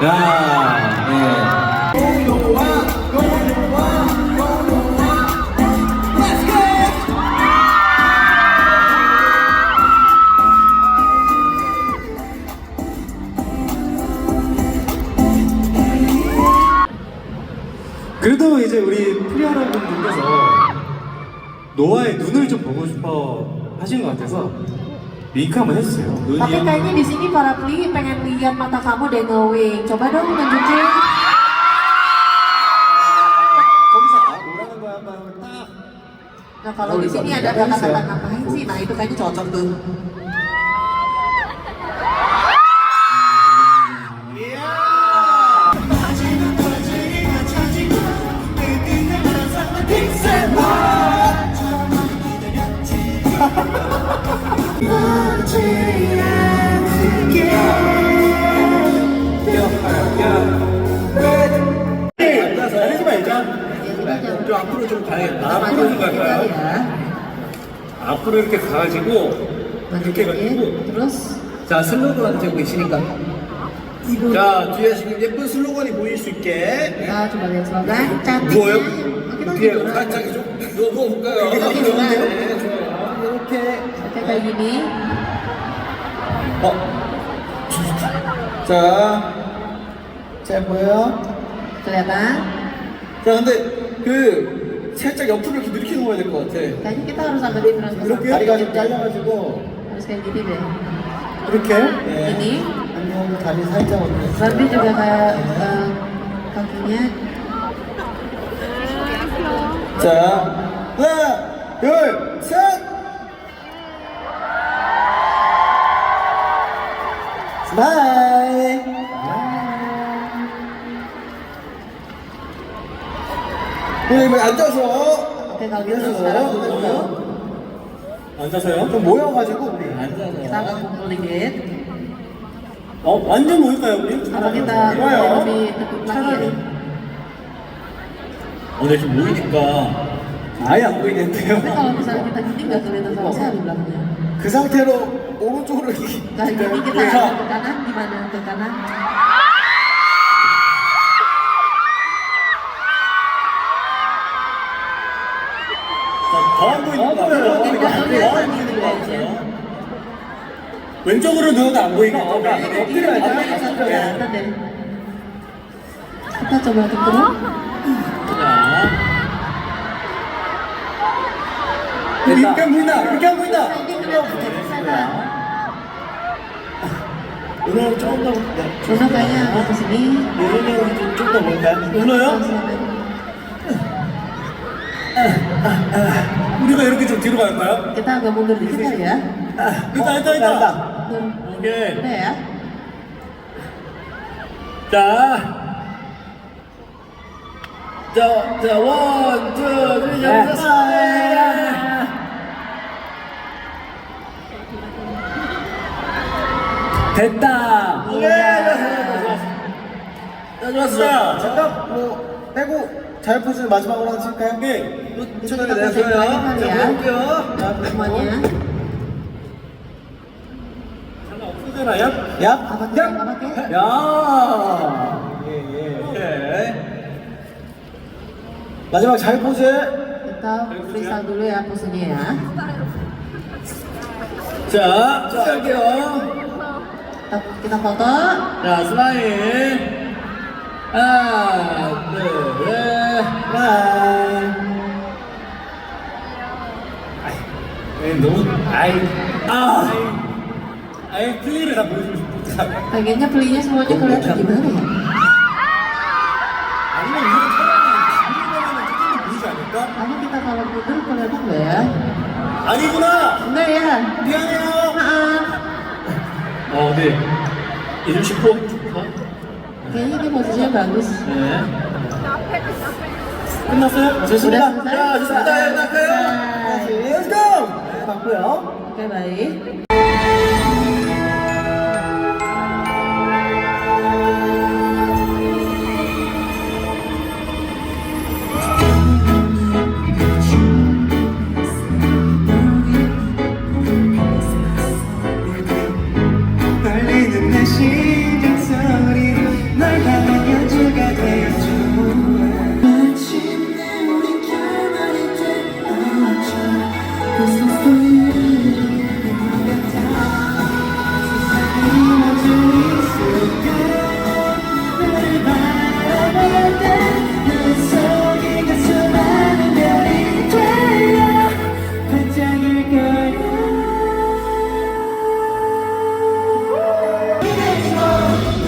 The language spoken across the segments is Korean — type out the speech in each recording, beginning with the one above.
야, 네. 그래도 이제 우리 프리 여러분들께서 노아의 눈을 좀 보고 싶어 하신 것 같아서 Bika mana sih? Tapi kayaknya di sini para pli pengen lihat mata kamu deh ngewing. Coba dong tunjukin. Bisa? Nah kalau oh, di sini ada kata-kata ngapain sih? Nah itu kayaknya cocok tuh. 좀 앞으로 이렇게 가가지고 이렇게 가지고 자 슬로건 되고 계시니까 자 뒤에 지금 예쁜 슬로건이 보일 수 있게 slogan cantiknya. 뭐예요? Kita 뒤에 살짝 좀 누워볼까요? 이렇게. 네. 이렇게 kayak gini. 어. 자, 잘 보여? Kelihatan? 자, 근데 그 살짝 옆으로 이렇게 이렇게 누워야 될 것 같아. Kita harus agak terus ke 이렇게. 다리가 좀 잘려가지고 Harus kayak gini deh. 이렇게. 네. Ini. 안녕 다리 살짝 올려. Berarti juga kayak eh, kakinya 자, 하나, 둘, 셋. 스마일. 우리 뭐 앉아서. Sekarang kita juga 앉아서요? 좀 모여가지고 우리 앉아서. kumpul dikit. 어, 완전 모일까요, 우리? Kita 좋아요. lagi? 오늘 좀 모이니까 아예 안 보이는데요? Gini nggak kelihatan sama saya di belakangnya. 그 상태로 오른쪽으로 이렇게 자, 보이는 거 같아요. Oke, 이거 안 돼요? sambil gitu aja. 왼쪽으로 누워도 안 엎드려 bisa kelihatan deh. Kita tukeran. 이렇게 안 보인다 이렇게 안 보인다. 오늘 조금 더 kayaknya agak ke sini. 오늘은 좀더 볼까요? 오늘요? 우리가 이렇게 좀 뒤로 갈까요? Mundur dikit kali ya. 일단 일단 일단. 오케이 ya. 자, 자, 자, 원, 투, 쓰리, 잡았어. 됐다. 오케이, 좋았어, 좋았어. 자, 잠깐 뭐 빼고 잘 포즈 마지막으로 하나 칠까요? 오케이. 천천히 내세요. 자. 볼게요. 자, Semuanya. 잠깐 없어져라, 얍. 얍. 야. 예, 예. 마지막 잘 포즈. Kita freestyle dulu ya posenya ya. 자, 자, 할게요. kita, kita foto. Nah selain Pengennya belinya semuanya kelihatan gimana ya Kamu kita kalau mundur kelihatan nggak ya? Ayo pula. Enggak ya? 네. 이름 싶어? Kayaknya ini posisinya bagus. 네. 끝났어요? 좋습니다. 자, 좋습니다. 예, 끝났어요. 다시, let's go! 네, baik. 떨리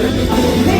Hallelujah.